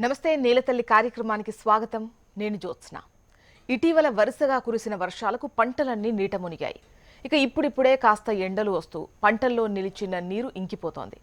నమస్తే నేలతల్లి కార్యక్రమానికి స్వాగతం. నేను జ్యోత్స్న. ఇటీవల వరుసగా కురిసిన వర్షాలకు పంటలన్నీ నీట మునిగాయి. ఇక ఇప్పుడిప్పుడే కాస్త ఎండలు వస్తూ పంటల్లో నిలిచిన నీరు ఇంకిపోతోంది.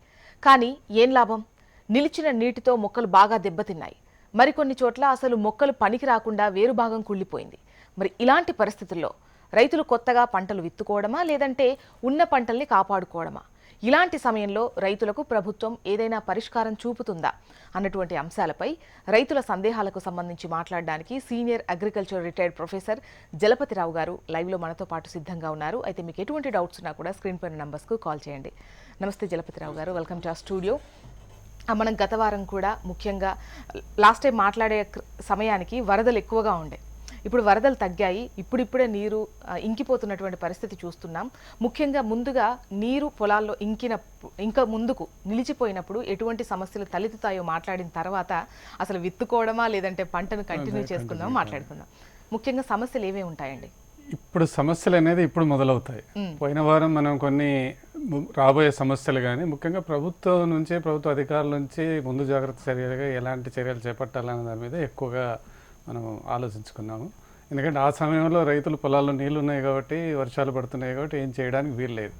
కానీ ఏం లాభం? నిలిచిన నీటితో మొక్కలు బాగా దెబ్బతిన్నాయి. మరికొన్ని చోట్ల అసలు మొక్కలు పనికి రాకుండా వేరు భాగం కుళ్ళిపోయింది. మరి ఇలాంటి పరిస్థితుల్లో రైతులు కొత్తగా పంటలు విత్తుకోవడమా? లేదంటే ఉన్న పంటల్ని కాపాడుకోవడమా? ఇలాంటి సమయంలో రైతులకు ప్రభుత్వం ఏదైనా పరిష్కారం చూపుతుందా అన్నటువంటి అంశాలపై రైతుల సందేహాలకు సంబంధించి మాట్లాడడానికి senior agriculture retired professor Jalapathirao గారు లైవ్లో మనతో పాటు సిద్ధంగా ఉన్నారు. అయితే మీకు ఎటువంటి డౌట్స్ ఉన్నా కూడా స్క్రీన్ పైన నంబర్స్కు కాల్ చేయండి. నమస్తే జలపతిరావు గారు వెల్కమ్ టు ఆ స్టూడియో. మనం గత వారం కూడా ముఖ్యంగా లాస్ట్ టైం మాట్లాడే సమయానికి వరదలు ఎక్కువగా ఉండే. ఇప్పుడు వరదలు తగ్గాయి ఇప్పుడిప్పుడే నీరు ఇంకిపోతున్నటువంటి పరిస్థితి చూస్తున్నాం. ముఖ్యంగా ముందుగా నీరు పొలాల్లో ఇంకిన ఇంకా ముందుకు నిలిచిపోయినప్పుడు ఎటువంటి సమస్యలు తలెత్తుతాయో మాట్లాడిన తర్వాత అసలు విత్తుకోవడమా లేదంటే పంటను కంటిన్యూ చేసుకుందామా మాట్లాడుకుందాం. ముఖ్యంగా సమస్యలు ఏవే ఉంటాయండి? ఇప్పుడు సమస్యలు అనేది ఇప్పుడు మొదలవుతాయి. పోయిన వారం మనం కొన్ని రాబోయే సమస్యలు కానీ ముఖ్యంగా ప్రభుత్వం నుంచి ప్రభుత్వ అధికారుల నుంచి ముందు జాగ్రత్త చర్యలుగా ఎలాంటి చర్యలు చేపట్టాలనే దాని మీద ఎక్కువగా మనం ఆలోచించుకున్నాము. ఎందుకంటే ఆ సమయంలో రైతులు పొలాల్లో నీళ్ళు ఉన్నాయి కాబట్టి వర్షాలు పడుతున్నాయి కాబట్టి ఏం చేయడానికి వీల్లేదు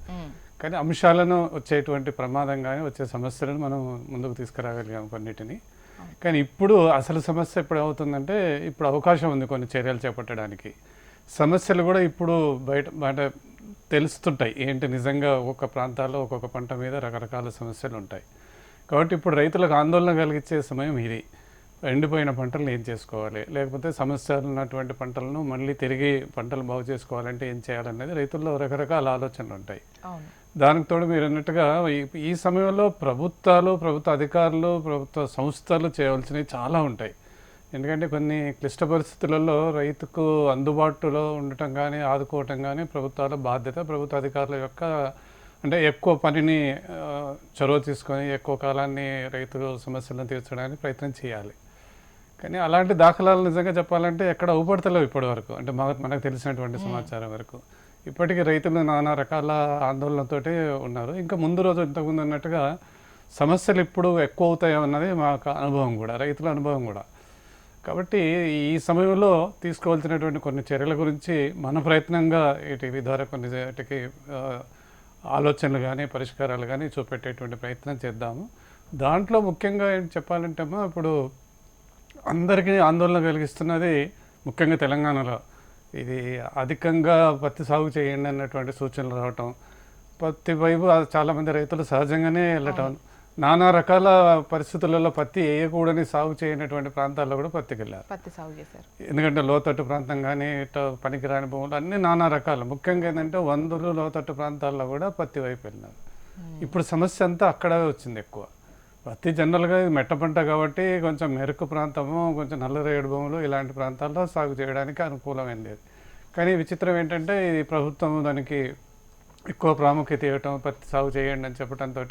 కానీ అంశాలను వచ్చేటువంటి ప్రమాదం కానీ వచ్చే సమస్యలను మనం ముందుకు తీసుకురాగలిగాం కొన్నిటిని. కానీ ఇప్పుడు అసలు సమస్య ఇప్పుడు అవుతుందంటే ఇప్పుడు అవకాశం ఉంది కొన్ని చర్యలు చేపట్టడానికి. సమస్యలు కూడా ఇప్పుడు బయట బయట తెలుస్తుంటాయి. ఏంటి నిజంగా ఒక్కొక్క ప్రాంతాల్లో ఒక్కొక్క పంట మీద రకరకాల సమస్యలు ఉంటాయి. కాబట్టి ఇప్పుడు రైతులకు ఆందోళన కలిగించే సమయం ఇది. ఎండిపోయిన పంటలను ఏం చేసుకోవాలి? లేకపోతే సమస్యలు ఉన్నటువంటి పంటలను మళ్ళీ తిరిగి పంటలు బాగు చేసుకోవాలంటే ఏం చేయాలనేది రైతుల్లో రకరకాల ఆలోచనలు ఉంటాయి. దానికి తోడు మీరు అన్నట్టుగా ఈ- సమయంలో ప్రభుత్వాలు ప్రభుత్వ అధికారులు ప్రభుత్వ సంస్థలు చేయవలసినవి చాలా ఉంటాయి. ఎందుకంటే కొన్ని క్లిష్ట పరిస్థితులలో రైతుకు అందుబాటులో ఉండటం కానీ ఆదుకోవటం కానీ ప్రభుత్వాల బాధ్యత ప్రభుత్వ అధికారుల యొక్క అంటే ఎక్కువ పనిని చొరవ తీసుకొని ఎక్కువ కాలాన్ని రైతు సమస్యలను తీర్చడానికి ప్రయత్నం చేయాలి. కానీ అలాంటి దాఖలాలు నిజంగా చెప్పాలంటే ఎక్కడ అవుపడతలేవు ఇప్పటి వరకు. అంటే మనకు తెలిసినటువంటి సమాచారం వరకు. ఇప్పటికీ రైతులు నానా రకాల ఆందోళనతోటి ఉన్నారు. ఇంకా ముందు రోజు ఇంతకుముందు అన్నట్టుగా సమస్యలు ఇప్పుడు ఎక్కువ అవుతాయి అన్నది మా క- అనుభవం కూడా రైతుల అనుభవం కూడా. కాబట్టి ఈ సమయంలో తీసుకోవాల్సినటువంటి కొన్ని చర్యల గురించి మన ప్రయత్నంగా ఈ టీవీ ద్వారా కొన్ని వాటికి ఆలోచనలు కానీ పరిష్కారాలు కానీ చూపెట్టేటువంటి ప్రయత్నం చేద్దాము. దాంట్లో ముఖ్యంగా ఏం చెప్పాలంటే ఇప్పుడు అందరికీ ఆందోళన కలిగిస్తున్నది ముఖ్యంగా తెలంగాణలో. ఇది అధికంగా పత్తి సాగు చేయండి అన్నటువంటి సూచనలు రావటం. పత్తి వైపు చాలామంది రైతులు సహజంగానే వెళ్ళటం. నానా రకాల పరిస్థితులలో పత్తి వేయకూడని సాగు చేయనటువంటి ప్రాంతాల్లో కూడా పత్తికి వెళ్ళారు పత్తి సాగు చేశారు. ఎందుకంటే లోతట్టు ప్రాంతం కానీ ఇట్లా పనికిరాని భూములు అన్ని నానా రకాలు. ముఖ్యంగా ఏంటంటే వందలు లోతట్టు ప్రాంతాల్లో కూడా పత్తి వైపు వెళ్ళినారు. ఇప్పుడు సమస్య అంతా అక్కడే వచ్చింది ఎక్కువ. పత్తి జనరల్గా ఇది మెట్ట పంట కాబట్టి కొంచెం మెరుకు ప్రాంతము కొంచెం నల్లరేడు భూములు ఇలాంటి ప్రాంతాల్లో సాగు చేయడానికి అనుకూలమైంది. కానీ విచిత్రం ఏంటంటే ఇది ప్రభుత్వం దానికి ఎక్కువ ప్రాముఖ్యత ఇవ్వటం పత్తి సాగు చేయండి అని చెప్పడంతో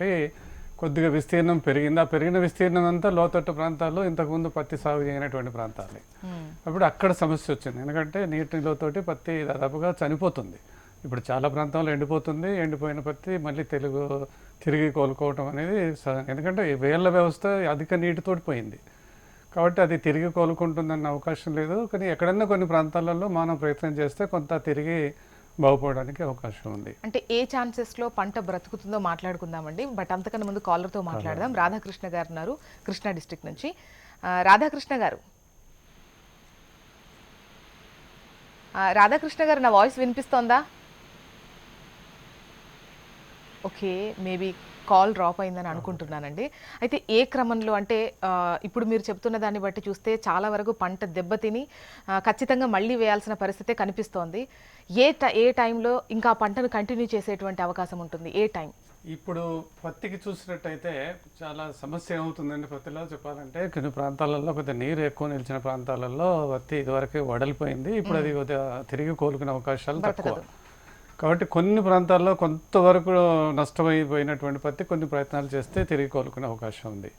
కొద్దిగా విస్తీర్ణం పెరిగింది. ఆ పెరిగిన విస్తీర్ణం అంతా లోతట్టు ప్రాంతాల్లో ఇంతకుముందు పత్తి సాగు చేయనటువంటి ప్రాంతాలే. అప్పుడు అక్కడ సమస్య వచ్చింది. ఎందుకంటే నీటిలోతోటి పత్తి దాదాపుగా చనిపోతుంది. ఇప్పుడు చాలా ప్రాంతాల్లో ఎండిపోతుంది. ఎండిపోయిన పత్తి మళ్ళీ తెలుగు తిరిగి కోలుకోవటం అనేది ఎందుకంటే వేళ్ళ వ్యవస్థ అధిక నీటితోటి పోయింది. కాబట్టి అది తిరిగి కోలుకుంటుందన్న అవకాశం లేదు. కానీ ఎక్కడన్నా కొన్ని ప్రాంతాలలో మనం ప్రయత్నం చేస్తే కొంత తిరిగి బాగుపడడానికి అవకాశం ఉంది. అంటే ఏ ఛాన్సెస్లో పంట బ్రతుకుతుందో మాట్లాడుకుందామండి. బట్ అంతకన్నా ముందు కాలర్తో మాట్లాడదాం రాధాకృష్ణ గారు ఉన్నారు కృష్ణా డిస్ట్రిక్ట్ నుంచి. రాధాకృష్ణ గారు. రాధాకృష్ణ గారు నా వాయిస్ వినిపిస్తోందా? ఓకే మేబీ కాల్ డ్రాప్ అయిందని అనుకుంటున్నానండి. అయితే ఏ క్రమంలో అంటే ఇప్పుడు మీరు చెప్తున్న దాన్ని బట్టి చూస్తే చాలా వరకు పంట దెబ్బతిని ఖచ్చితంగా మళ్ళీ వేయాల్సిన పరిస్థితే కనిపిస్తోంది. ఏ టై ఏ టైంలో ఇంకా పంటను కంటిన్యూ చేసేటువంటి అవకాశం ఉంటుంది? ఏ టైం? ఇప్పుడు పత్తికి చూసినట్టయితే చాలా సమస్య ఏమవుతుందండి పత్తిలో చెప్పాలంటే కొన్ని ప్రాంతాలలో కొద్దిగా నీరు ఎక్కువ నిలిచిన ప్రాంతాలలో పత్తి ఇదివరకు వడలిపోయింది. ఇప్పుడు అది కొద్దిగా తిరిగి కోలుకునే అవకాశాలు తక్కువ. కాబట్టి కొన్ని ప్రాంతాల్లో కొంతవరకు నష్టమైపోయినటువంటి పత్తి కొన్ని ప్రయత్నాలు చేస్తే తిరిగి కోలుకునే అవకాశం ఉంది.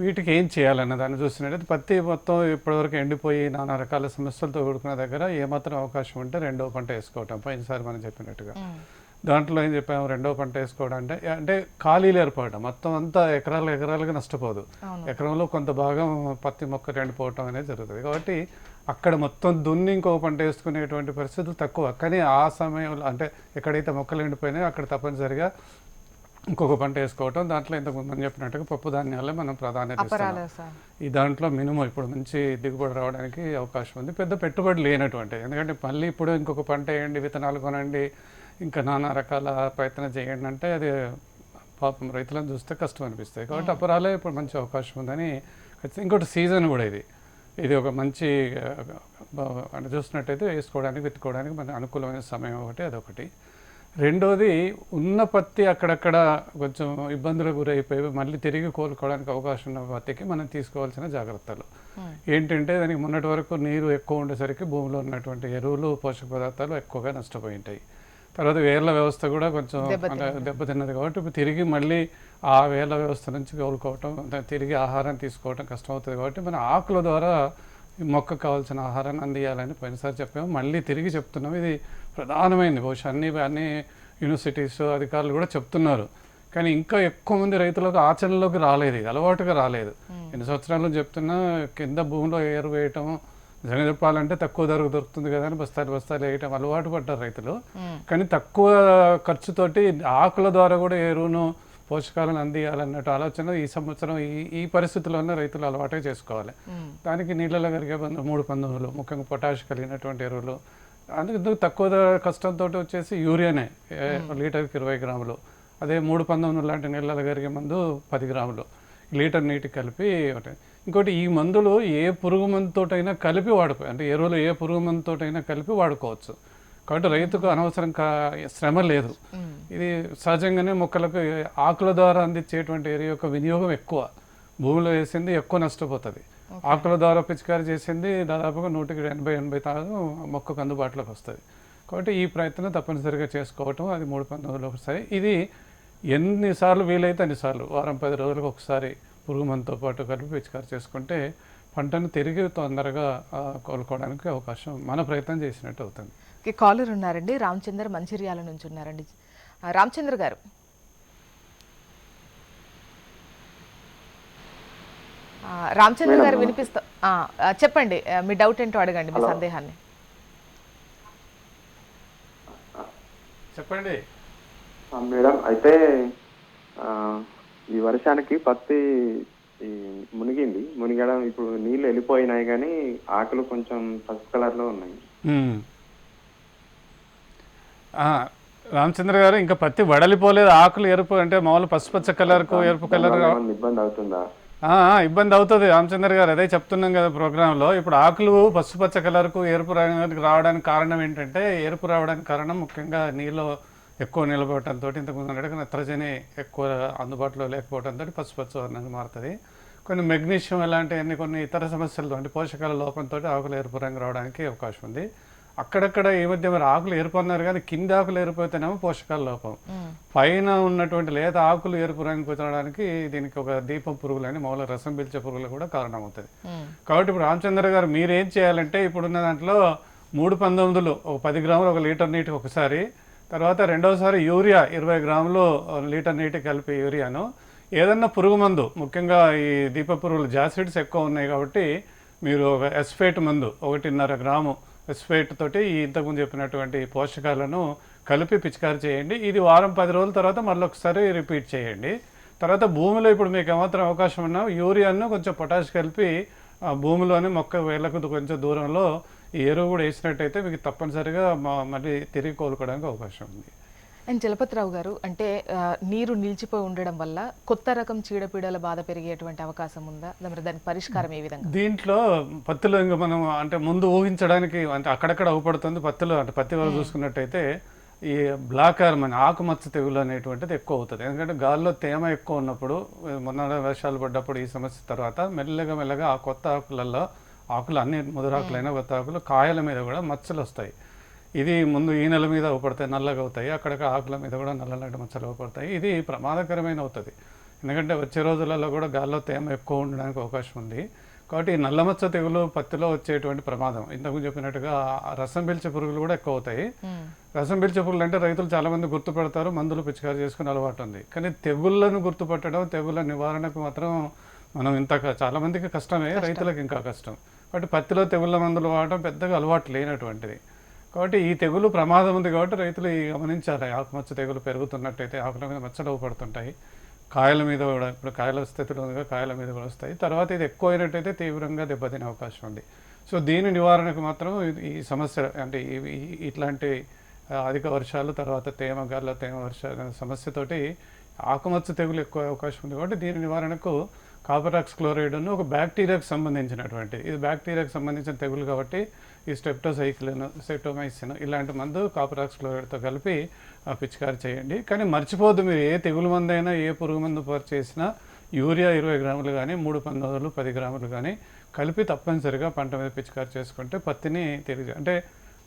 వీటికి ఏం చేయాలన్న దాన్ని చూసినట్టయితే పత్తి మొత్తం ఇప్పటివరకు ఎండిపోయి నానా రకాల సమస్యలతో కూడుకున్న దగ్గర ఏమాత్రం అవకాశం ఉంటే రెండో పంట వేసుకోవటం. పోయినసారి మనం చెప్పినట్టుగా. దాంట్లో ఏం చెప్పాము? రెండో పంట వేసుకోవడం అంటే అంటే ఖాళీలు ఏర్పడడం మొత్తం అంతా ఎకరాలు ఎకరాలుగా నష్టపోదు. ఎకరంలో కొంత భాగం పత్తి మొక్క ఎండిపోవటం అనేది జరుగుతుంది. కాబట్టి అక్కడ మొత్తం దున్ని ఇంకో పంట వేసుకునేటువంటి పరిస్థితులు తక్కువ. కానీ ఆ సమయంలో అంటే ఎక్కడైతే మొక్కలు ఎండిపోయినాయో అక్కడ తప్పనిసరిగా ఇంకొక పంట వేసుకోవటం దాంట్లో ఇంతకు ముందు చెప్పినట్టుగా పప్పు ధాన్యాలే మనం ప్రాధాన్యత ఈ దాంట్లో మినిమం ఇప్పుడు మంచి దిగుబడి రావడానికి అవకాశం ఉంది. పెద్ద పెట్టుబడి లేనటువంటి ఎందుకంటే మళ్ళీ ఇప్పుడు ఇంకొక పంట వేయండి విత్తనాలు కొనండి ఇంకా నానా రకాల ప్రయత్నం చేయండి అంటే అది పాపం రైతులను చూస్తే కష్టం అనిపిస్తాయి కాబట్టి అపరాలే ఇప్పుడు మంచి అవకాశం ఉందని ఖచ్చితంగా ఇంకోటి సీజన్ కూడా ఇది. ఇది ఒక మంచి చూసినట్టయితే వేసుకోవడానికి విత్తుకోవడానికి మన అనుకూలమైన సమయం ఒకటి అదొకటి. రెండోది ఉన్న పత్తి అక్కడక్కడ కొంచెం ఇబ్బందులకు గురైపోయి మళ్ళీ తిరిగి కోలుకోవడానికి అవకాశం ఉన్న పత్తికి మనం తీసుకోవాల్సిన జాగ్రత్తలు. Hmm. ఏంటంటే దానికి మొన్నటి వరకు నీరు ఎక్కువ ఉండేసరికి భూమిలో ఉన్నటువంటి ఎరువులు పోషక పదార్థాలు ఎక్కువగా నష్టపోయి ఉంటాయి. తర్వాత వేర్ల వ్యవస్థ కూడా కొంచెం దెబ్బతిన్నది కాబట్టి ఇప్పుడు తిరిగి మళ్ళీ ఆ వేర్ల వ్యవస్థ నుంచి కోలుకోవటం తిరిగి ఆహారం తీసుకోవటం కష్టమవుతుంది కాబట్టి మన ఆకుల ద్వారా మొక్కకు కావాల్సిన ఆహారాన్ని అందియాలని పోయినసారి చెప్పాము. మళ్ళీ తిరిగి చెప్తున్నాం ఇది ప్రధానమైనది బహుశా అన్ని అన్ని యూనివర్సిటీస్ అధికారులు కూడా చెప్తున్నారు. కానీ ఇంకా ఎక్కువ మంది రైతులకు ఆచరణలోకి రాలేదు. ఇది అలవాటుగా రాలేదు. ఎన్ని సంవత్సరాలు చెప్తున్నా కింద భూమిలో ఏరు వేయటం నిజంగా చెప్పాలంటే తక్కువ ధరకు దొరుకుతుంది కదా అని బస్తాలు బస్తాలు వేయటం అలవాటు పడ్డారు రైతులు. కానీ తక్కువ ఖర్చుతోటి ఆకుల ద్వారా కూడా ఎరువును పోషకాలను అందియాలన్నట్టు ఆలోచన ఈ సంవత్సరం ఈ ఈ పరిస్థితుల్లోనే రైతులు అలవాటే చేసుకోవాలి. దానికి నీళ్ళలో కరిగే పందు- మూడు పందులు ముఖ్యంగా పొటాష్ కలిగినటువంటి ఎరువులు. అందుకు తక్కువ కష్టంతో వచ్చేసి యూరియానే లీటర్కి ఇరవై గ్రాములు. అదే మూడు పంతొమ్మిది లాంటి నీళ్ళలో కరిగే మందు పది గ్రాములు. లీటర్ నీటికి కలిపి ఒకటి. ఇంకోటి ఈ మందులు ఏ పురుగు మందుతోటైనా కలిపి వాడుకో అంటే ఎరువులు ఏ పురుగు మందుతోటైనా కలిపి వాడుకోవచ్చు. కాబట్టి రైతుకు అనవసరం కా శ్రమ లేదు. ఇది సహజంగానే మొక్కలకు ఆకుల ద్వారా అందించేటువంటి ఎరువు యొక్క వినియోగం ఎక్కువ. భూమిలో వేసింది ఎక్కువ నష్టపోతుంది. ఆకుల ద్వారా పిచికారి చేసింది దాదాపుగా నూటికి ఎనభై ఎనభై తాను మొక్కకు అందుబాటులోకి వస్తుంది. కాబట్టి ఈ ప్రయత్నం తప్పనిసరిగా చేసుకోవటం అది మూడు పంతొమ్మిదిలో ఒకసారి. ఇది ఎన్నిసార్లు వీలైతే అన్నిసార్లు. వారం పది రోజులకు ఒకసారి పురుగు మందుతో పాటు కలిపి పిచికారి చేసుకుంటే పంటను తిరిగి తొందరగా కోలుకోవడానికి అవకాశం మన ప్రయత్నం చేసినట్టు అవుతుంది. కాలర్ ఉన్నారండి. రామచంద్ర మంచిర్యాల నుంచి ఉన్నారండి. రామచంద్ర గారు. రామచంద్ర గారు వినిపిస్తా చెప్పండి. మీ డౌట్ ఏంటో అడగండి మీ సందేహాన్ని. చెప్పండి. ఆ, మేడం అయితే ఆ, ఈ వర్షానికి పత్తి మునిగింది. మునిగడం ఇప్పుడు నీళ్ళు వెళ్ళిపోయినాయి కానీ ఆకులు కొంచెం పసుపు కలర్లో ఉన్నాయి రామచంద్ర గారు ఇంకా పత్తి వడలిపోలేదు. ఆకులు ఎరుపు అంటే మామూలు పసుపచ్చ కలర్కు ఎరుపు కలర్ ఇబ్బంది అవుతుందా? ఇబ్బంది అవుతుంది రామచంద్ర గారు. అదే చెప్తున్నాం కదా ప్రోగ్రాంలో. ఇప్పుడు ఆకులు పసుపచ్చ కలర్కు ఎరుపు రంగుకి రావడానికి కారణం ఏంటంటే ఎరుపు రావడానికి కారణం ముఖ్యంగా నీళ్ళు ఎక్కువ నిలబడటంతో ఇంతకుముందు అన్నట్టుగా నత్రజని ఎక్కువ అందుబాటులో లేకపోవడంతో పసుపచ్చ వర్ణంగా మారుతుంది. కొన్ని మెగ్నీషియం ఇలాంటి కొన్ని ఇతర సమస్యలతో అంటే పోషకాల లోపంతో ఆకులు ఎరుపు రంగు రావడానికి అవకాశం ఉంది. అక్కడక్కడ ఈ మధ్య మరి ఆకులు ఎరుపు అన్నారు కానీ కింద ఆకులు ఎరుపైతేనేమో పోషకాల లోపం. పైన ఉన్నటువంటి లేత ఆకులు ఎరుపు రంగు కుదరడానికి దీనికి ఒక దీపం పురుగులని మౌల రసం పీల్చే పురుగులు కూడా కారణమవుతుంది. కాబట్టి ఇప్పుడు రామచంద్ర గారు మీరు ఏం చేయాలంటే ఇప్పుడున్న దాంట్లో మూడు పంతొమ్మిదిలు ఒక పది గ్రాములు ఒక లీటర్ నీటికి ఒకసారి తర్వాత రెండోసారి యూరియా ఇరవై గ్రాములు లీటర్ నీటికి కలిపి యూరియాను ఏదన్నా పురుగు మందు ముఖ్యంగా ఈ దీప పురుగులు జాసిడ్స్ ఎక్కువ ఉన్నాయి కాబట్టి మీరు ఒక ఎస్ఫేట్ మందు ఒకటిన్నర గ్రాము ఎస్ఫేట్ తోటి ఈ ఇంతకుముందు చెప్పినటువంటి పోషకాలను కలిపి పిచికారి చేయండి. ఇది వారం పది రోజుల తర్వాత మళ్ళీ ఒకసారి రిపీట్ చేయండి. తర్వాత భూమిలో ఇప్పుడు మీకు ఏమాత్రం అవకాశం ఉన్నా యూరియాను కొంచెం పొటాష్ కలిపి భూమిలోనే మొక్క వేళ్ళకు కొంచెం దూరంలో ఈ ఎరువు కూడా వేసినట్టయితే మీకు తప్పనిసరిగా మళ్ళీ తిరిగి కోలుకోవడానికి అవకాశం ఉంది. అండ్ చలపతిరావు గారు అంటే నీరు నిలిచిపోయి ఉండడం వల్ల కొత్త రకం చీడపీడల బాధ పెరిగేటువంటి అవకాశం ఉందా? మరి దానికి పరిష్కారం ఏ విధంగా? దీంట్లో పత్తిలో ఇంకా మనం అంటే ముందు ఊహించడానికి అంటే అక్కడక్కడ అవుపడుతుంది. పత్తిలో అంటే పత్తి వరకు చూసుకున్నట్టయితే ఈ బ్లాక్ అని ఆకుమచ్చ తెగులు అనేటువంటిది ఎక్కువ అవుతుంది. ఎందుకంటే గాల్లో తేమ ఎక్కువ ఉన్నప్పుడు మొన్న వర్షాలు పడ్డప్పుడు ఈ సమస్య తర్వాత మెల్లగా మెల్లగా ఆ కొత్త ఆకులలో ఆకులు అన్ని ముదురాకులైన కొత్త ఆకులు కాయల మీద కూడా మచ్చలు వస్తాయి. ఇది ముందు ఈ నెల మీద అవుపడతాయి నల్లగా అవుతాయి అక్కడక్కడ ఆకుల మీద కూడా నల్లలాంటి మచ్చలు అవుపడతాయి. ఇది ప్రమాదకరమైన అవుతుంది. ఎందుకంటే వచ్చే రోజులలో కూడా గాల్లో తేమ ఎక్కువ ఉండడానికి అవకాశం ఉంది. కాబట్టి ఈ నల్లమచ్చ తెగులు పత్తిలో వచ్చేటువంటి ప్రమాదం. ఇంతకు చెప్పినట్టుగా రసం పీల్చే పురుగులు కూడా ఎక్కువ అవుతాయి. రసం పీల్చే పురుగులు అంటే రైతులు చాలా మంది గుర్తుపడతారు మందులు పిచికారి చేసుకునే అలవాటు ఉంది. కానీ తెగుళ్ళను గుర్తుపట్టడం తెగుళ్ళ నివారణకు మాత్రం మనం ఇంత క- చాలా మందికి కష్టమే రైతులకు ఇంకా కష్టం. కాబట్టి పత్తిలో తెగుళ్ళ మందులు వాడటం పెద్దగా అలవాటు లేనటువంటిది. కాబట్టి ఈ తెగులు ప్రమాదం ఉంది కాబట్టి రైతులు గమనించాలి. ఆకుమచ్చ తెగులు పెరుగుతున్నట్టయితే ఆకుల మీద మచ్చలు పడుతుంటాయి కాయల మీద కూడా ఇప్పుడు కాయల స్థితిలో ఉందిగా కాయల మీద కూడా వస్తాయి. తర్వాత ఇది ఎక్కువ అయినట్టయితే తీవ్రంగా దెబ్బతినే అవకాశం ఉంది. సో దీని నివారణకు మాత్రం ఈ సమస్య అంటే ఈ- ఇట్లాంటి అధిక వర్షాలు తర్వాత తేమ గాల్ల తేమ వర్షాల సమస్యతోటి ఆకుమచ్చ తెగులు ఎక్కువ అవకాశం ఉంది కాబట్టి దీని నివారణకు కాపరాక్స్ క్లోరైడ్ అని ఒక బ్యాక్టీరియాకు సంబంధించినటువంటి ఇది బ్యాక్టీరియాకు సంబంధించిన తెగులు కాబట్టి ఈ స్టెప్టోసైక్లిన్ సెప్టోమైసిన్ ఇలాంటి మందు కాపరాక్స్ క్లోరైడ్తో కలిపి పిచికారి చేయండి. కానీ మర్చిపోద్దు మీరు ఏ తెగులు మందు అయినా ఏ పురుగు మందు చేసినా యూరియా ఇరవై గ్రాములు కానీ మూడు పంతొమ్మిదిలు పది గ్రాములు కానీ కలిపి తప్పనిసరిగా పంట మీద పిచికారి చేసుకుంటే పత్తిని తిరిగి అంటే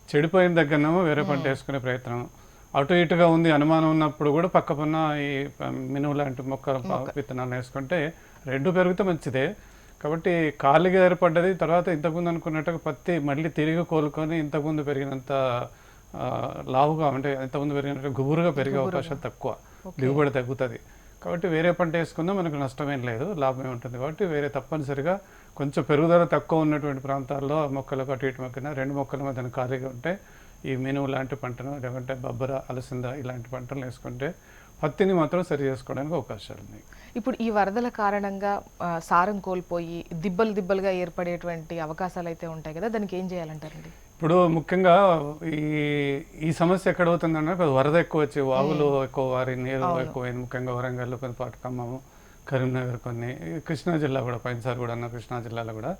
చెడిపోయిన దగ్గరనేమో వేరే పంట వేసుకునే ప్రయత్నం. అటు ఇటుగా ఉంది అనుమానం ఉన్నప్పుడు కూడా పక్క పన్న ఈ మినుము లాంటి మొక్క విత్తనాలు వేసుకుంటే రెండు పెరిగితే మంచిదే. కాబట్టి ఖాళీగా ఏర్పడ్డది. తర్వాత ఇంతకుముందు అనుకున్నట్టుగా పత్తి మళ్ళీ తిరిగి కోలుకొని ఇంతకుముందు పెరిగినంత లావుగా అంటే ఇంతకుముందు పెరిగినట్టు గుబురుగా పెరిగే అవకాశం తక్కువ. దిగుబడి తగ్గుతుంది. కాబట్టి వేరే పంట వేసుకున్నా మనకు నష్టమేం లేదు లాభమే ఉంటుంది. కాబట్టి వేరే తప్పనిసరిగా కొంచెం పెరుగుదల తక్కువ ఉన్నటువంటి ప్రాంతాల్లో మొక్కలకు అటు ఇటు మొక్కన రెండు మొక్కల మధ్యన ఖాళీగా ఉంటే ఈ మినుము లాంటి పంటను లేకుంటే బొబ్బర అలసింద ఇలాంటి పంటలు వేసుకుంటే పత్తిని మాత్రం సరి చేసుకోవడానికి అవకాశాలు ఉన్నాయి. ఇప్పుడు ఈ వరదల కారణంగా సారం కోల్పోయి దిబ్బలు దిబ్బలుగా ఏర్పడేటువంటి అవకాశాలు అయితే ఉంటాయి కదా దానికి ఏం చేయాలంటారండి? ఇప్పుడు ముఖ్యంగా ఈ ఈ సమస్య ఎక్కడ కొద్ది వరద ఎక్కువ వచ్చి వాగులు ఎక్కువ వారి నీరు ఎక్కువైంది. ముఖ్యంగా వరంగల్ కొన్ని పాటు ఖమ్మము కరీంనగర్ కొన్ని కృష్ణా జిల్లా కూడా పోయినసారి కూడా అన్న కృష్ణా జిల్లాలో కూడా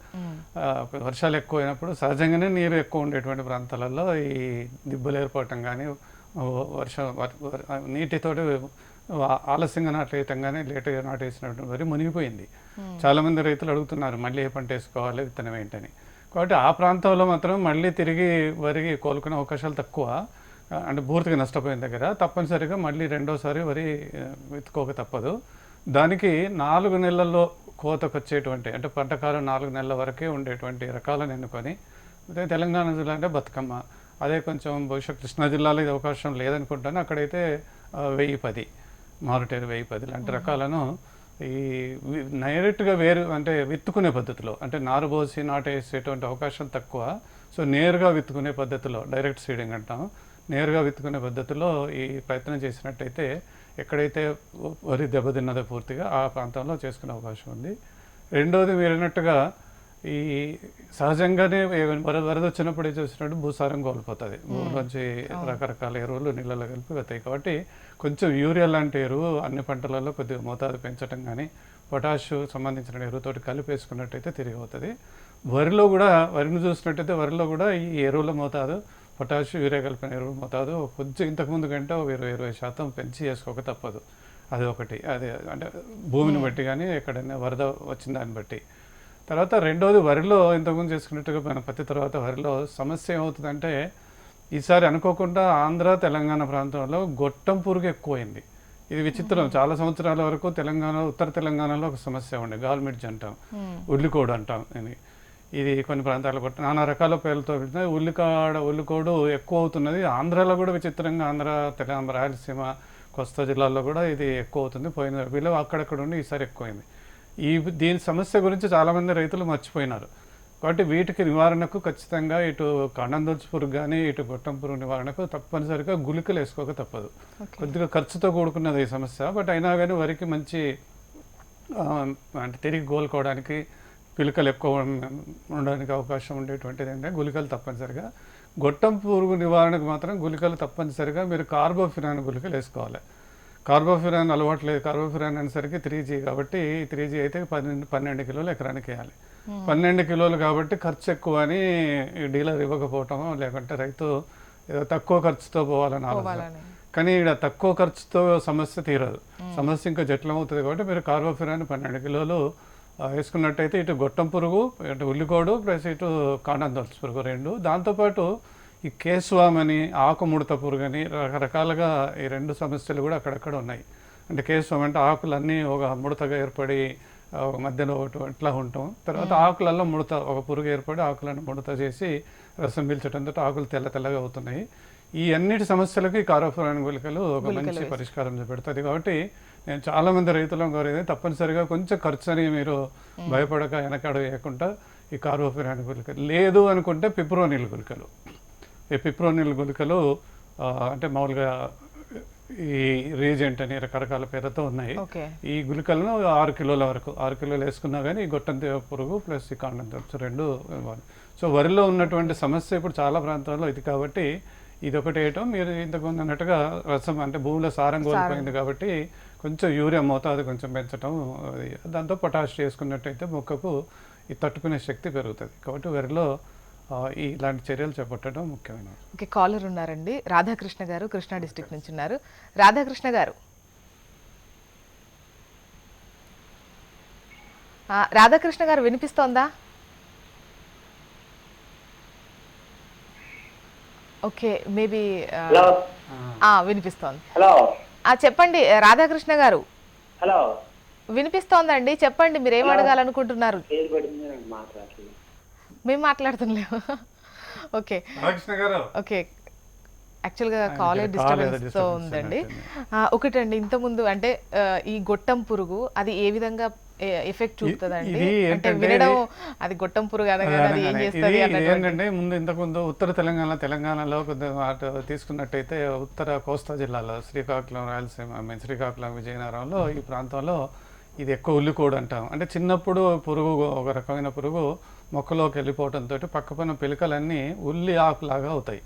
వర్షాలు ఎక్కువ అయినప్పుడు సహజంగానే నీరు ఎక్కువ ఉండేటువంటి ప్రాంతాలలో ఈ దిబ్బలు ఏర్పడటం కానీ వర్షం ఆ- ఆలస్యంగా నాటేయటం కానీ లేటుగా నాటేసినటువంటి వరి మునిగిపోయింది. చాలా మంది రైతులు అడుగుతున్నారు మళ్ళీ ఏ పంట వేసుకోవాలి విత్తనం ఏంటని. కాబట్టి ఆ ప్రాంతంలో మాత్రం మళ్ళీ తిరిగి వరి కోలుకునే అవకాశాలు తక్కువ. అంటే పూర్తిగా నష్టపోయిన దగ్గర. తప్పనిసరిగా మళ్ళీ రెండోసారి వరి విత్తుకోక తప్పదు. దానికి నాలుగు నెలల్లో కోతకు వచ్చేటువంటి అంటే పంటకాలం నాలుగు నెలల వరకే ఉండేటువంటి రకాలను ఎన్నుకొని అదే తెలంగాణ జిల్లా అంటే బతుకమ్మ అదే కొంచెం బహుశా కృష్ణా జిల్లాలో ఇది అవకాశం లేదనుకుంటాను. అక్కడైతే వెయ్యి పది మారుటేరు వెయ్యి పది లాంటి రకాలను ఈ డైరెక్ట్గా వేరు అంటే విత్తుకునే పద్ధతిలో అంటే నారు పోసి నాటేసేటువంటి అవకాశం తక్కువ. సో నేరుగా విత్తుకునే పద్ధతిలో డైరెక్ట్ సీడింగ్ అంటాం. నేరుగా విత్తుకునే పద్ధతిలో ఈ ప్రయత్నం చేసినట్టయితే ఎక్కడైతే వరి దెబ్బతిన్నదో పూర్తిగా ఆ ప్రాంతంలో చేసుకునే అవకాశం ఉంది. రెండోది మీరు అన్నట్టుగా ఈ సహజంగానే వరద వచ్చినప్పుడు ఏం చూసినట్టు భూసారం కోల్పోతుంది. భూమిలోంచి రకరకాల ఎరువులు నీళ్ళలో కలిపి వస్తాయి కాబట్టి కొంచెం యూరియా లాంటి ఎరువు అన్ని పంటలలో కొద్దిగా మోతాదు పెంచడం కానీ పొటాష్ సంబంధించిన ఎరువుతోటి కలిపి వేసుకున్నట్టయితే తిరిగి అవుతుంది వరిలో కూడా వరిని చూసినట్టయితే వరిలో కూడా ఈ ఎరువుల మోతాదు పొటాష్ యూరియా కలిపిన ఎరువుల మోతాదు కొంచెం ఇంతకుముందు కంటే ఇరవై ఇరవై శాతం పెంచి వేసుకోక తప్పదు. అది ఒకటి. అది అంటే భూమిని బట్టి కానీ ఎక్కడైనా వరద వచ్చిన దాన్ని బట్టి. తర్వాత రెండోది వరిలో ఇంతకుముందు చేసుకున్నట్టుగా మన పత్తి తర్వాత వరిలో సమస్య ఏమవుతుందంటే ఈసారి అనుకోకుండా ఆంధ్ర తెలంగాణ ప్రాంతంలో గొట్టం పురుగు ఎక్కువైంది. ఇది విచిత్రం. చాలా సంవత్సరాల వరకు తెలంగాణ ఉత్తర తెలంగాణలో ఒక సమస్య ఉండే. గాల్మిడ్జ్ అంటాం ఉల్లికోడు అంటాం ఇది ఇది కొన్ని ప్రాంతాల్లో కొట్ట నానా రకాల పేర్లతో పిలిచిన ఉల్లికాడ ఉల్లికోడు ఎక్కువ అవుతున్నది ఆంధ్రాలో కూడా విచిత్రంగా ఆంధ్ర తెలంగాణ రాయలసీమ కోస్తా జిల్లాల్లో కూడా ఇది ఎక్కువ అవుతుంది. పోయిన వీళ్ళు అక్కడక్కడ ఉండి ఈసారి ఎక్కువైంది. ఈ దీని సమస్య గురించి చాలామంది రైతులు మర్చిపోయినారు. కాబట్టి వీటికి నివారణకు ఖచ్చితంగా ఇటు కండందొచ్చు పురుగు కానీ ఇటు గొట్టం పురుగు నివారణకు తప్పనిసరిగా గుళికలు వేసుకోక తప్పదు. కొద్దిగా ఖర్చుతో కూడుకున్నది ఈ సమస్య. బట్ అయినా కానీ వరికి మంచి అంటే తిరిగి కోలుకోవడానికి పిలకలు ఎక్కువ ఉండడానికి అవకాశం ఉండేటువంటిది ఏంటంటే గుళికలు తప్పనిసరిగా. గొట్టం పురుగు నివారణకు మాత్రం గుళికలు తప్పనిసరిగా మీరు కార్బోఫిరాన్ గుళికలు వేసుకోవాలి. కార్బోఫిరాన్ అలవాటు లేదు కార్బోఫిరాన్ అనేసరికి త్రీ జీ కాబట్టి త్రీ జీ అయితే పన్నెండు పన్నెండు కిలోలు ఎకరానికి వేయాలి. పన్నెండు కిలోలు కాబట్టి ఖర్చు ఎక్కువ అని డీలర్ ఇవ్వకపోవటం లేకుంటే రైతు ఏదో తక్కువ ఖర్చుతో పోవాలని ఆలోచన. కానీ ఇక్కడ తక్కువ ఖర్చుతో సమస్య తీరదు. సమస్య ఇంకా జటిలం అవుతుంది కాబట్టి మీరు కార్బోఫిరాన్ పన్నెండు కిలోలు వేసుకున్నట్టయితే ఇటు గొట్టం పురుగు ఇటు ఉల్లికోడు ప్లస్ ఇటు కాండందొలసి పురుగు రెండు. దాంతోపాటు ఈ కేస్వామ్ అని ఆకుముడత పురుగు అని రకరకాలుగా ఈ రెండు సమస్యలు కూడా అక్కడక్కడ ఉన్నాయి. అంటే కేశవం అంటే ఆకులన్నీ ఒక ముడతగా ఏర్పడి మధ్యలో ఒకటి ఇట్లా ఉంటాం. తర్వాత ఆకులలో ముడత ఒక పురుగు ఏర్పడి ఆకులను ముడత చేసి రసం పీల్చడంతో ఆకులు తెల్ల తెల్లగా అవుతున్నాయి. ఈ అన్నిటి సమస్యలకు ఈ కారోఫరాన్ గుళికలు ఒక మంచి పరిష్కారం చూపెడుతుంది. కాబట్టి నేను చాలా మంది రైతులను కోరేది తప్పనిసరిగా కొంచెం ఖర్చు అని మీరు భయపడక వెనకాడ వేయకుండా ఈ కార్బోఫిరాన్ గుళికలు. లేదు అనుకుంటే పిప్రోనిల్ గుళికలు. ఈ పిప్రోనిల్ గుళికలు అంటే మామూలుగా ఈ రీజెంట్ అని రకరకాల పేర్లతో ఉన్నాయి. ఈ గుళికలను ఆరు కిలోల వరకు ఆరు కిలోలు వేసుకున్నా కానీ ఈ గొట్టం తెగ పురుగు ప్లస్ ఈ కాండం తెరచు రెండు ఇవ్వాలి. సో వరిలో ఉన్నటువంటి సమస్య ఇప్పుడు చాలా ప్రాంతాల్లో ఇది కాబట్టి ఇది ఒకటి వేయటం మీరు ఇంతకుముందు అన్నట్టుగా రసం అంటే భూమిలో సారం కోల్పోయింది కాబట్టి కొంచెం యూరియా మోతాదు కొంచెం పెంచడం దాంతో పొటాష్ చేసుకున్నట్టయితే మొక్కకు ఈ తట్టుకునే శక్తి పెరుగుతుంది. కాబట్టి వరిలో ఇలాంటి చర్యలు చేపట్టడం ముఖ్యమైన ఓకే కాలర్ ఉన్నారండి. రాధాకృష్ణ గారు కృష్ణా డిస్ట్రిక్ట్ నుంచి ఉన్నారు. రాధాకృష్ణ గారు. ఆ, రాధాకృష్ణ గారు వినిపిస్తోందా? ఓకే మేబీ వినిపిస్తోంది. హలో. ఆ, చెప్పండి రాధాకృష్ణ గారు. హలో. వినిపిస్తోందండి చెప్పండి మీరు ఏం అడగాలనుకుంటున్నారు? మేము మాట్లాడుతున్నాం ఓకే. ఓకే. యాక్చువల్గా ఆయనకి కాలే call ఏదో డిస్టర్బెన్స్తో disturbance ఉందండి ఒకటండి ఇంతకుముందు అంటే ఈ గొట్టం పురుగు అది ఏ విధంగా ఎఫెక్ట్ చూపుతుందండి? అంటే వినడం అది గొట్టం పురుగు అది ఏం చేస్తుంది ఏంటంటే ముందు ఇంతకుముందు ఉత్తర తెలంగాణ తెలంగాణలో కొద్దిగా అటు తీసుకున్నట్టయితే ఉత్తర కోస్తా జిల్లాలో శ్రీకాకుళం రాయలసీమ mean శ్రీకాకుళం విజయనగరంలో ఈ ప్రాంతంలో ఇది ఎక్కువ ఉల్లికోడు అంటాం. అంటే చిన్నప్పుడు పురుగు ఒక రకమైన పురుగు మొక్కలోకి వెళ్ళిపోవడంతో పక్కపైన పిలకలన్నీ ఉల్లి ఆకులాగా అవుతాయి.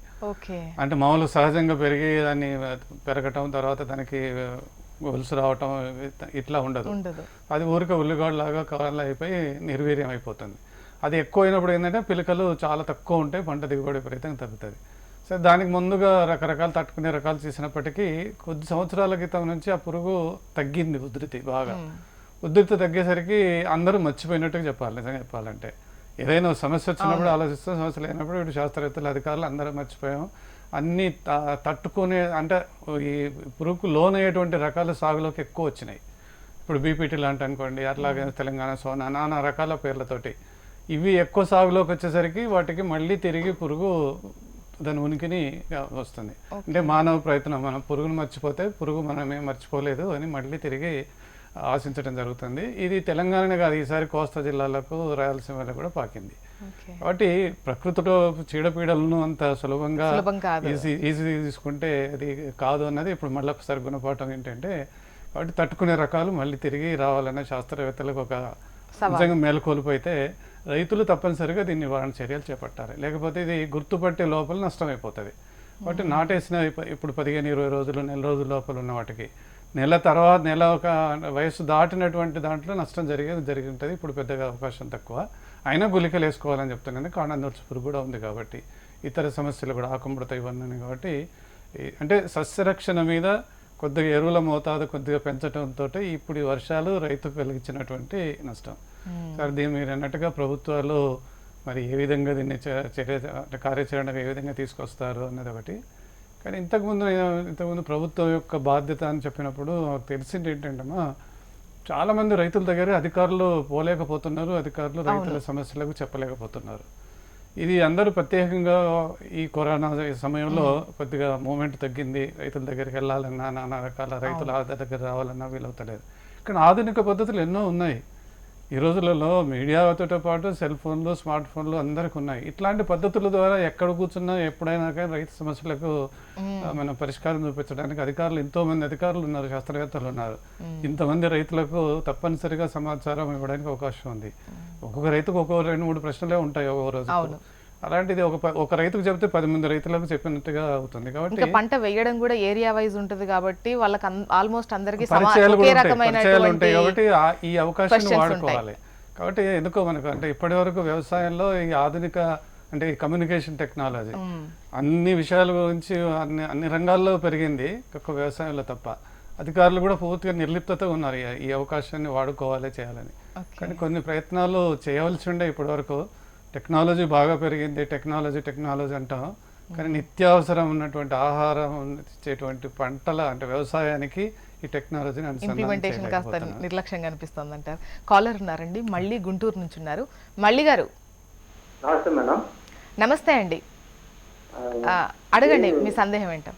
అంటే మామూలు సహజంగా పెరిగి దాన్ని పెరగటం తర్వాత దానికి గొలుసు రావటం ఇట్లా ఉండదు. ఉండదు. అది ఊరికే ఉల్లిగడ్డలాగా కవర్లు అయిపోయి నిర్వీర్యం అయిపోతుంది. అది ఎక్కువ అయినప్పుడు ఏంటంటే పిలకలు చాలా తక్కువ ఉంటాయి పంట దిగుబడి విపరీతంగా తగ్గుతుంది. సరే దానికి ముందుగా రకరకాలు తట్టుకునే రకాలు చేసినప్పటికీ కొద్ది సంవత్సరాల క్రితం నుంచి ఆ పురుగు తగ్గింది ఉధృతి బాగా. ఉధృతి తగ్గేసరికి అందరూ మర్చిపోయినట్టుగా చెప్పాలి నిజంగా చెప్పాలంటే. ఏదైనా సమస్య వచ్చినప్పుడు ఆలోచిస్తాం సమస్య లేనప్పుడు ఇప్పుడు శాస్త్రవేత్తలు అధికారులు అందరూ మర్చిపోయాం. అన్ని త- తట్టుకునే అంటే ఈ పురుగుకు లోనయ్యేటువంటి రకాల సాగులోకి ఎక్కువ వచ్చినాయి. ఇప్పుడు బీపీటీ లాంటి అనుకోండి అట్లాగే తెలంగాణ సోనా నానా రకాల పేర్లతోటి. ఇవి ఎక్కువ సాగులోకి వచ్చేసరికి వాటికి మళ్ళీ తిరిగి పురుగు దాని ఉనికిని వస్తుంది. అంటే మానవ ప్రయత్నం మనం పురుగును మర్చిపోతే పురుగు మనమేం మర్చిపోలేదు అని మళ్ళీ తిరిగి ఆశించడం జరుగుతుంది. ఇది తెలంగాణనే కాదు ఈసారి కోస్తా జిల్లాలకు రాయలసీమలో కూడా పాకింది. కాబట్టి ప్రకృతిలో చీడపీడలను అంత సులభంగా. ఈజీ ఈజీ తీసుకుంటే అది కాదు అన్నది ఇప్పుడు మళ్ళీ ఒకసారి గుణపాఠం ఏంటంటే కాబట్టి తట్టుకునే రకాలు మళ్ళీ తిరిగి రావాలనే శాస్త్రవేత్తలకు ఒక నిజంగా మేలుకొల్పోయితే రైతులు తప్పనిసరిగా దీన్ని నివారణ చర్యలు చేపట్టాలి. లేకపోతే ఇది గుర్తుపట్టే లోపల నష్టమైపోతుంది కాబట్టి నాటేసిన ఇప్ప- ఇప్పుడు పదిహేను ఇరవై రోజులు నెల రోజుల లోపల ఉన్న వాటికి నెల తర్వాత నెల ఒక వయసు దాటినటువంటి దాంట్లో నష్టం జరిగేది జరిగి ఉంటుంది ఇప్పుడు పెద్దగా అవకాశం తక్కువ. అయినా గుళికలు వేసుకోవాలని చెప్తున్నాను. కాండం పురుగు కూడా ఉంది కాబట్టి ఇతర సమస్యలు కూడా ఆకుముడత ఇవన్నీ కాబట్టి అంటే సస్యరక్షణ మీద కొద్దిగా ఎరువుల మోతాదు కొద్దిగా పెంచడంతో ఇప్పుడు ఈ వర్షాలు రైతుకు కలిగించినటువంటి నష్టం. సార్ దీన్ని మీరు అన్నట్టుగా ప్రభుత్వాలు మరి ఏ విధంగా దీన్ని చర్య అంటే కార్యాచరణకు ఏ విధంగా తీసుకొస్తారు అన్నది ఒకటి. కానీ ఇంతకుముందు ఇంతకుముందు ప్రభుత్వం యొక్క బాధ్యత అని చెప్పినప్పుడు నాకు తెలిసింది ఏంటంటమ్మా చాలా మంది రైతుల దగ్గర అధికారులు పోలేకపోతున్నారు అధికారులు రైతుల సమస్యలకు చెప్పలేకపోతున్నారు. ఇది అందరూ ప్రత్యేకంగా ఈ కరోనా సమయంలో కొద్దిగా మూమెంట్ తగ్గింది. రైతుల దగ్గరికి వెళ్ళాలన్నా నానా రకాల రైతుల ఆధార్ దగ్గర రావాలన్నా వీలవుతలేదు. కానీ ఆధునిక పద్ధతులు ఎన్నో ఉన్నాయి. ఈ రోజులలో మీడియాతో పాటు సెల్ ఫోన్లు స్మార్ట్ ఫోన్లు అందరికి ఉన్నాయి. ఇట్లాంటి పద్ధతుల ద్వారా ఎక్కడ కూర్చున్నా ఎప్పుడైనా కానీ రైతు సమస్యలకు మనం పరిష్కారం చూపించడానికి అధికారులు ఎంతో మంది అధికారులు ఉన్నారు శాస్త్రవేత్తలు ఉన్నారు. ఇంతమంది రైతులకు తప్పనిసరిగా సమాచారం ఇవ్వడానికి అవకాశం ఉంది. ఒక్కొక్క రైతుకు ఒక్కొక్క రెండు మూడు ప్రశ్నలే ఉంటాయి ఒక్కొక్క రోజు. అలాంటిది ఒక ఒక రైతుకు చెప్తే పది మంది రైతులకు చెప్పినట్టుగా అవుతుంది. కాబట్టి ఇంకా పంట వేయడం కూడా ఏరియా వైజ్ ఉంటుంది కాబట్టి వాళ్ళకి ఆల్మోస్ట్ అందరికి ఒకే ఉంటాయి. కాబట్టి ఈ అవకాశాన్ని వాడుకోవాలి. కాబట్టి ఎందుకో మనకు అంటే ఇప్పటి వరకు వ్యవసాయంలో ఈ ఆధునిక అంటే ఈ కమ్యూనికేషన్ టెక్నాలజీ అన్ని విషయాల గురించి అన్ని అన్ని రంగాల్లో పెరిగింది ఒక్క వ్యవసాయంలో తప్ప. అధికారులు కూడా పూర్తిగా నిర్లిప్తత ఉన్నారు ఈ- ఈ అవకాశాన్ని వాడుకోవాలి చేయాలని. కానీ కొన్ని ప్రయత్నాలు చేయవలసి ఉండే ఇప్పటి వరకు టెక్నాలజీ బాగా పెరిగింది టెక్నాలజీ టెక్నాలజీ అంటాం. కానీ నిత్యావసరం ఉన్నటువంటి ఆహారం ఇచ్చేటువంటి పంటల అంటే వ్యవసాయానికి ఈ టెక్నాలజీని ఇంప్లిమెంటేషన్ కాస్త. నిర్లక్ష్యంగా అనిపిస్తుంది అంటారు కాలర్ ఉన్నారండి మళ్ళీ గుంటూరు నుంచి ఉన్నారు. మళ్ళీ గారు. నమస్తే మేడం. నమస్తే అండి. అడగండి మీ సందేహం ఏంటో.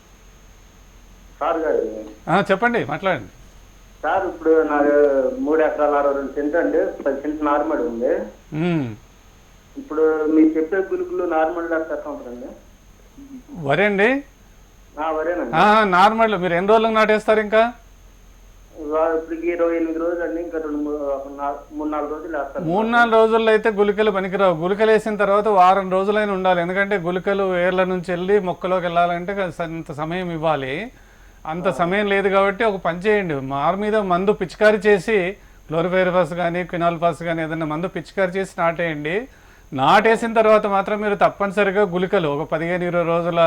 సార్ గారు. ఆ, చెప్పండి మాట్లాడండి. సార్ ఇప్పుడు నాకు మూడు ఎకరాల అరవై రెండు సెంట్ అండి పది సెంట్ నార్మల్ ఉంది. ఇప్పుడు మీరు చెప్పే గులుకులు నార్మల్ డాక్టర్ ఉంటుందండి. వరి అండి నార్మల్. మీరు ఎన్ని రోజులకు నాటేస్తారు ఇంకా? మూడు నాలుగు- రోజుల్లో అయితే గుళికలు పనికిరావు. గుళికలు వేసిన తర్వాత వారం రోజులైనా ఉండాలి. ఎందుకంటే గుళికలు వేర్ల నుంచి వెళ్ళి మొక్కలోకి వెళ్ళాలంటే అంత సమయం ఇవ్వాలి. అంత సమయం లేదు కాబట్టి ఒక పని చేయండి. మారు మీద మందు పిచికారి చేసి క్లోరిఫైరఫాస్ కానీ క్వినాల్ఫాస్ కానీ ఏదైనా మందు పిచికారి చేసి నాటేయండి. నాటేసిన తర్వాత మాత్రం మీరు తప్పనిసరిగా గుళికలు ఒక పదిహేను ఇరవై రోజుల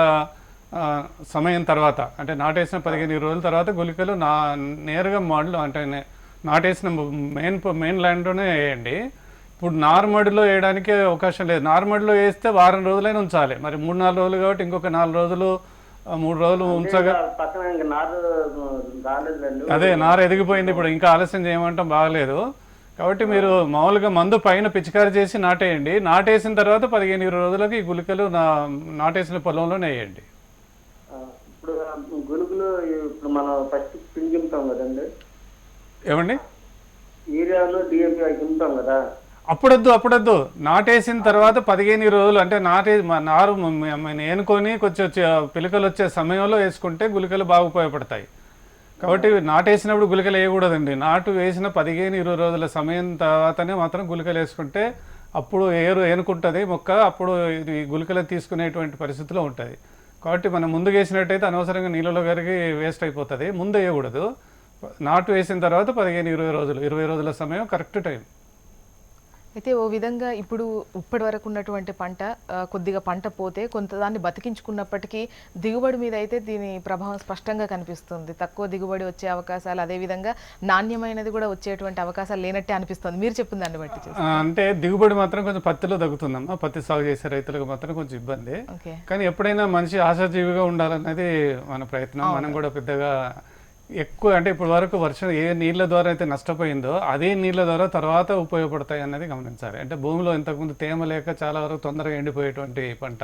సమయం తర్వాత అంటే నాటేసిన పదిహేను ఇరవై రోజుల తర్వాత గుళికలు నా నేరుగా మోడల్ అంటే నాటేసిన మెయిన్ మెయిన్ ల్యాండ్లోనే వేయండి. ఇప్పుడు నార్మడిలో వేయడానికి అవకాశం లేదు. నార్మడిలో వేస్తే వారం రోజులైనా ఉంచాలి. మరి మూడు నాలుగు రోజులు కాబట్టి ఇంకొక నాలుగు రోజులు మూడు రోజులు ఉంచగా అదే నార ఎదిగిపోయింది ఇప్పుడు. ఇంకా ఆలస్యం చేయమంటాం బాగలేదు. కాబట్టి మీరు మామూలుగా మందు పైన పిచికారి చేసి నాటేయండి. నాటేసిన తర్వాత పదిహేను ఇరవై రోజులకి ఈ గుళికలు నా నాటేసిన పొలంలోనే వేయండి ఇప్పుడు గులుకులు ఇప్పుడు మనం ఫస్ట్ పింజుంటాం కదండి. ఏమండి? యూరియాలో అమ్ముతాం కదా. అప్పుడొద్దు అప్పుడొద్దు. నాటేసిన తర్వాత పదిహేను రోజులు అంటే నాటే నారు ఏనుకొని కొంచెం వచ్చే పిలకలు వచ్చే సమయంలో వేసుకుంటే గుళికలు బాగా ఉపయోగపడతాయి. కాబట్టి నాటేసినప్పుడు గుళికలు వేయకూడదండి. నాటు వేసిన పదిహేను ఇరవై రోజుల సమయం తర్వాతనే మాత్రం గుళికలు వేసుకుంటే అప్పుడు ఏరు ఏనుకుంటుంది మొక్క అప్పుడు ఇది గుళికలు తీసుకునేటువంటి పరిస్థితిలో ఉంటుంది. కాబట్టి మనం ముందు వేసినట్టయితే అనవసరంగా నీళ్ళలో కరిగి వేస్ట్ అయిపోతుంది. ముందు వేయకూడదు. నాటు వేసిన తర్వాత పదిహేను ఇరవై రోజులు ఇరవై రోజుల సమయం కరెక్ట్ టైం. అయితే ఓ విధంగా ఇప్పుడు ఇప్పటి వరకు ఉన్నటువంటి పంట కొద్దిగా పంట పోతే కొంత దాన్ని బతికించుకున్నప్పటికీ దిగుబడి మీద అయితే దీని ప్రభావం స్పష్టంగా కనిపిస్తుంది. తక్కువ దిగుబడి వచ్చే అవకాశాలు అదేవిధంగా నాణ్యమైనది కూడా వచ్చేటువంటి అవకాశాలు లేనట్టే అనిపిస్తుంది. మీరు చెప్పిన దాన్ని బట్టి అంటే దిగుబడి మాత్రం కొంచెం పత్తిలో తగ్గుతుందమ్మా. పత్తి సాగు చేసే రైతులకు మాత్రం కొంచెం ఇబ్బంది. ఓకే. కానీ ఎప్పుడైనా మనిషి ఆశాజీవిగా ఉండాలన్నది మన ప్రయత్నం. మనం కూడా పెద్దగా ఎక్కువ అంటే ఇప్పటి వరకు వర్షం ఏ నీళ్ళ ద్వారా అయితే నష్టపోయిందో అదే నీళ్ళ ద్వారా తర్వాత ఉపయోగపడతాయి అన్నది గమనించాలి. అంటే భూమిలో ఇంతకుముందు తేమ లేక చాలా వరకు తొందరగా ఎండిపోయేటువంటి పంట.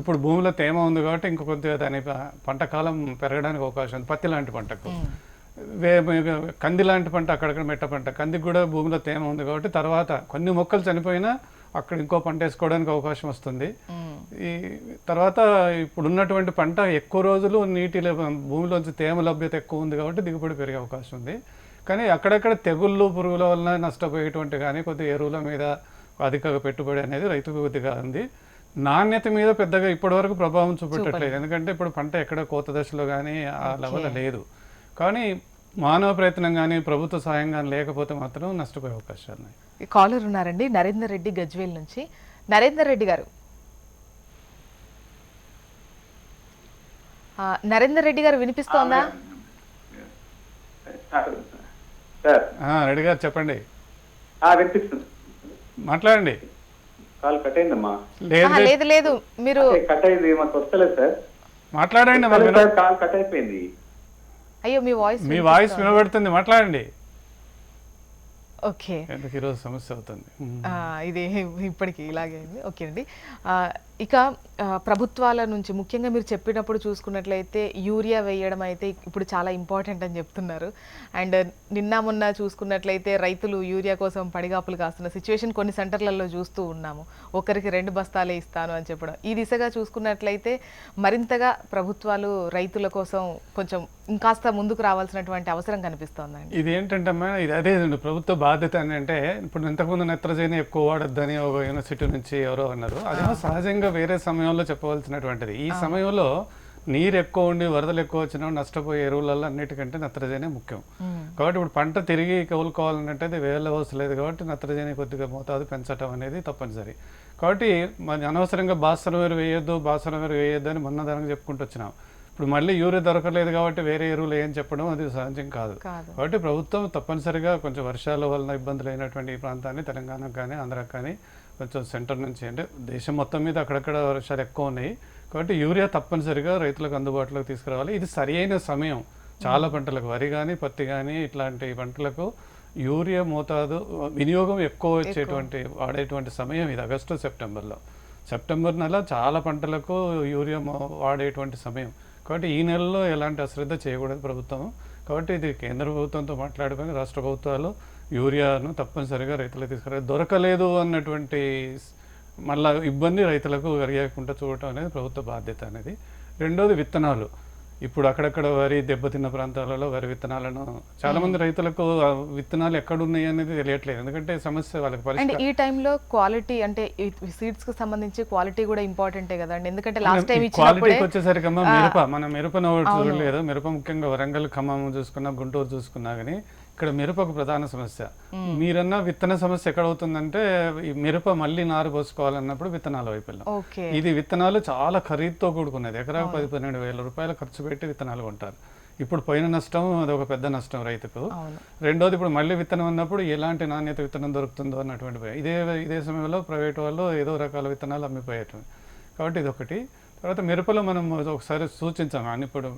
ఇప్పుడు భూమిలో తేమ ఉంది కాబట్టి ఇంక కొద్దిగా దాని పంట కాలం పెరగడానికి అవకాశం ఉంది. పత్తి లాంటి పంటకు. కంది లాంటి పంట అక్కడక్కడ మెట్ట పంట. కందికి కూడా భూమిలో తేమ ఉంది కాబట్టి తర్వాత కొన్ని మొక్కలు చనిపోయినా అక్కడ ఇంకో పంట వేసుకోవడానికి అవకాశం వస్తుంది. ఈ తర్వాత ఇప్పుడు ఉన్నటువంటి పంట ఎక్కువ రోజులు నీటి భూమిలోంచి తేమ లభ్యత ఎక్కువ ఉంది కాబట్టి దిగుబడి పెరిగే అవకాశం ఉంది. కానీ అక్కడక్కడ తెగుళ్ళు పురుగుల వలన నష్టపోయేటువంటి కానీ కొద్దిగా ఎరువుల మీద అధిక పెట్టుబడి అనేది రైతుకు కొద్దిగా ఉంది. నాణ్యత మీద పెద్దగా ఇప్పటివరకు ప్రభావం చూపెట్టట్లేదు ఎందుకంటే ఇప్పుడు పంట ఎక్కడ కోత దశలో కానీ ఆ లెవెల్ లేదు. కానీ మానవ ప్రయత్నం కానీ ప్రభుత్వ సాయం కానీ లేకపోతే మాత్రం నష్టపోయే అవకాశాలు ఉన్నాయి. ఈ కాలర్ ఉన్నారండి నరేందర్ రెడ్డి గజ్వేల్ నుంచి. నరేందర్ రెడ్డి గారు. ఆ, నరేందర్ రెడ్డి గారు వినిపిస్తోందా? సార్. ఆ, రెడ్డి గారు చెప్పండి. వినిపిస్తుంది. మాట్లాడండి. కాల్ కట్ అయిందమ్మా. లేదు లేదు. మీరు కట్ అయింది మాకు వస్తలేదు సార్. మాట్లాడండి కాల్ కట్ అయిపోయింది. అయ్యో మీ వాయిస్ మీ వాయిస్ వినబడుతుంది మాట్లాడండి. ఓకే. ఈరోజు సమస్య అవుతుంది? ఇది ఇప్పటికి ఇలాగే ఓకే అండి. ఆ, ఇక ప్రభుత్వాల నుంచి ముఖ్యంగా మీరు చెప్పినప్పుడు చూసుకున్నట్లయితే యూరియా వేయడం అయితే ఇప్పుడు చాలా ఇంపార్టెంట్ అని చెప్తున్నారు. అండ్ నిన్న మొన్న చూసుకున్నట్లయితే రైతులు యూరియా కోసం పడిగాపులు కాస్తున్న సిచ్యువేషన్ కొన్ని సెంటర్లలో చూస్తూ ఉన్నాము. ఒకరికి రెండు బస్తాలే ఇస్తాను అని చెప్పడం. ఈ దిశగా చూసుకున్నట్లయితే మరింతగా ప్రభుత్వాలు రైతుల కోసం కొంచెం ఇంకాస్త ముందుకు రావాల్సినటువంటి అవసరం కనిపిస్తోందండి. ఇది ఏంటంటే ఇది అదే ప్రభుత్వ బాధ్యత అని అంటే ఇప్పుడు ఇంతకుముందు నత్రజని ఎక్కువ వాడొద్దని ఒక యూనివర్సిటీ నుంచి ఎవరో అన్నారు. అదేమో సహజంగా వేరే సమయంలో చెప్పవలసినటువంటిది. ఈ సమయంలో నీరు ఎక్కువ ఉండి వరదలు ఎక్కువ వచ్చినా నష్టపోయే ఎరువులలో అన్నిటికంటే నత్రజని ముఖ్యం. కాబట్టి ఇప్పుడు పంట తిరిగి కోలుకోవాలంటే అది వేల లేదు కాబట్టి నత్రజని కొద్దిగా మోతాదు పెంచడం అనేది తప్పనిసరి. కాబట్టి మరి అనవసరంగా బాసన వేరు వేయొద్దు బాసన వేరు వేయొద్దు అని మొన్న దానికి చెప్పుకుంటూ వచ్చినాం. ఇప్పుడు మళ్ళీ యూరియా దొరకలేదు కాబట్టి వేరే ఎరువులు ఏం చెప్పడం అది సహజం కాదు. కాదు. కాబట్టి ప్రభుత్వం తప్పనిసరిగా కొంచెం వర్షాల వలన ఇబ్బందులు అయినటువంటి ఈ ప్రాంతాన్ని తెలంగాణకు కానీ ఆంధ్రాకి కానీ కొంచెం సెంటర్ నుంచి అంటే దేశం మొత్తం మీద అక్కడక్కడ వర్షాలు ఎక్కువ ఉన్నాయి. కాబట్టి యూరియా తప్పనిసరిగా రైతులకు అందుబాటులోకి తీసుకురావాలి. ఇది సరి అయిన సమయం. చాలా పంటలకు వరి కానీ పత్తి కానీ ఇట్లాంటి పంటలకు యూరియా మోతాదు వినియోగం ఎక్కువ వచ్చేటువంటి వాడేటువంటి సమయం ఇది ఆగస్టు సెప్టెంబర్లో. సెప్టెంబర్ నెల చాలా పంటలకు యూరియా వాడేటువంటి సమయం. కాబట్టి ఈ నెలలో ఎలాంటి అశ్రద్ధ చేయకూడదు ప్రభుత్వం. కాబట్టి ఇది కేంద్ర ప్రభుత్వంతో మాట్లాడుకొని రాష్ట్ర ప్రభుత్వాలు యూరియాను తప్పనిసరిగా రైతులకు తీసుకురా దొరకలేదు అన్నటువంటి మళ్ళా ఇబ్బంది రైతులకు కలిగకుండా చూడటం అనేది ప్రభుత్వ బాధ్యత అనేది. రెండోది విత్తనాలు. ఇప్పుడు అక్కడక్కడ వరి దెబ్బతిన్న ప్రాంతాలలో వరి విత్తనాలను చాలా మంది రైతులకు విత్తనాలు ఎక్కడ ఉన్నాయి అనేది తెలియట్లేదు. ఎందుకంటే సమస్య వాళ్ళకి ఈ టైంలో క్వాలిటీ అంటే సీడ్స్కి సంబంధించి క్వాలిటీ కూడా ఇంపార్టెంటే కదండి. ఎందుకంటే లాస్ట్ టైం క్వాలిటీకి వచ్చేసరికి మిరప. మన మిరపను చూడలేదు. మిరప ముఖ్యంగా వరంగల్ ఖమ్మం చూసుకున్నా గుంటూరు చూసుకున్నా కానీ ఇక్కడ మిరప ఒక ప్రధాన సమస్య. మీరన్నా విత్తన సమస్య ఎక్కడ అవుతుందంటే ఈ మిరప మళ్ళీ నారు పోసుకోవాలన్నప్పుడు విత్తనాల వైపు వెళ్ళాం. ఇది విత్తనాలు చాలా ఖరీదుతో కూడుకున్నది. ఎకరాకు పది పన్నెండు వేల రూపాయలు ఖర్చు పెట్టి విత్తనాలు కొంటారు. ఇప్పుడు పోయిన నష్టం అది ఒక పెద్ద నష్టం రైతుకు. రెండోది ఇప్పుడు మళ్ళీ విత్తనం ఉన్నప్పుడు ఎలాంటి నాణ్యత విత్తనం దొరుకుతుందో అన్నటువంటి ఇదే ఇదే సమయంలో ప్రైవేట్ వాళ్ళు ఏదో రకాల విత్తనాలు అమ్మిపోయేటువంటి. కాబట్టి ఇది ఒకటి తర్వాత మిరపలో మనం ఒకసారి సూచించాం. అని ఇప్పుడు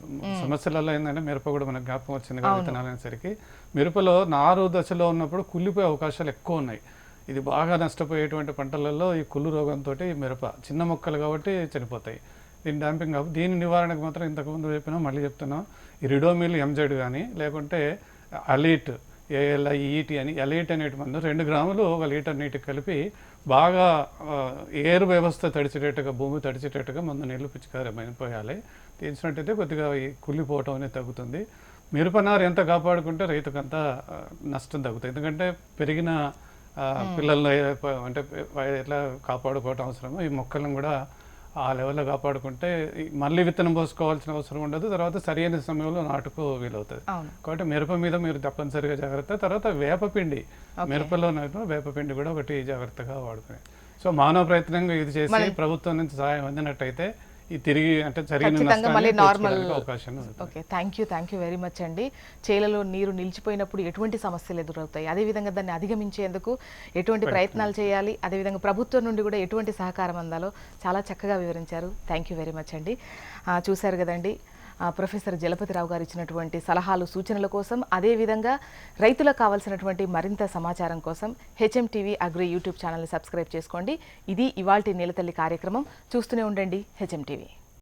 సమస్యలలో ఏంటంటే మిరప కూడా మనకు జ్ఞాపకం వచ్చింది కదా విత్తనాలు అనేసరికి మిరపలో నారు దశలో ఉన్నప్పుడు కుళ్ళిపోయే అవకాశాలు ఎక్కువ ఉన్నాయి. ఇది బాగా నష్టపోయేటువంటి పంటలలో ఈ కుళ్ళు రోగంతో మిరప చిన్న మొక్కలు కాబట్టి చనిపోతాయి. దీని డాంపింగ్ కాబట్టి దీని నివారణకు మాత్రం ఇంతకుముందు చెప్పినా మళ్ళీ చెప్తున్నాం. ఈ రిడోమిల్ ఎంజెడ్ కానీ లేకుంటే అలీట్ ఏఎల్ఐఈటి అని అలీట్ అనేటి మందు రెండు గ్రాములు ఒక లీటర్ నీటికి కలిపి బాగా ఏరు వ్యవస్థ తడిచేటట్టుగా భూమి తడిచేటట్టుగా మందు నీళ్ళు పిచికారమైన పోయాలి తీసినట్టయితే కొద్దిగా ఈ కుళ్ళిపోవటం అనేది తగ్గుతుంది. మిరపనారు ఎంత కాపాడుకుంటే రైతుకంత ఆ, నష్టం తగ్గుతుంది. ఎందుకంటే పెరిగిన పిల్లల్ని అంటే ఎట్లా కాపాడుకోవటం అవసరమో ఈ మొక్కలను కూడా ఆ లెవెల్లో కాపాడుకుంటే మళ్ళీ విత్తనం పోసుకోవాల్సిన అవసరం ఉండదు. తర్వాత సరైన సమయంలో నాటుకు వీలవుతుంది. కాబట్టి మిరప మీద మీరు తప్పనిసరిగా జాగ్రత్త. తర్వాత వేపపిండి. మిరపలో వేపపిండి కూడా ఒకటి జాగ్రత్తగా వాడుకునే. సో మానవ ప్రయత్నంగా ఇది చేసి ప్రభుత్వం నుంచి సహాయం అందినట్టయితే తిరిగి అంటే జరిగిన ఖచ్చితంగా నష్టాన్ని మళ్ళీ నార్మల్ అవకాశం okay thank you thank you very much అండి. చేలలో నీరు నిలిచిపోయినప్పుడు ఎటువంటి సమస్యలు ఎదురవుతాయి? అదేవిధంగా దాన్ని అధిగమించేందుకు ఎటువంటి ప్రయత్నాలు చేయాలి? అదేవిధంగా ప్రభుత్వం నుండి కూడా ఎటువంటి సహకారం అందాలో చాలా చక్కగా వివరించారు. థ్యాంక్ యూ వెరీ మచ్ అండి. చూశారు కదండి. ప్రొఫెసర్ జలపతిరావు గారు ఇచ్చినటువంటి సలహాలు సూచనల కోసం అదేవిధంగా రైతులకు కావాల్సినటువంటి మరింత సమాచారం కోసం హెచ్ఎం టీవీ అగ్రి యూట్యూబ్ ఛానల్ని సబ్స్క్రైబ్ చేసుకోండి. ఇది ఇవాల్టి నీలతల్లి కార్యక్రమం. చూస్తూనే ఉండండి హెచ్ఎం టీవీ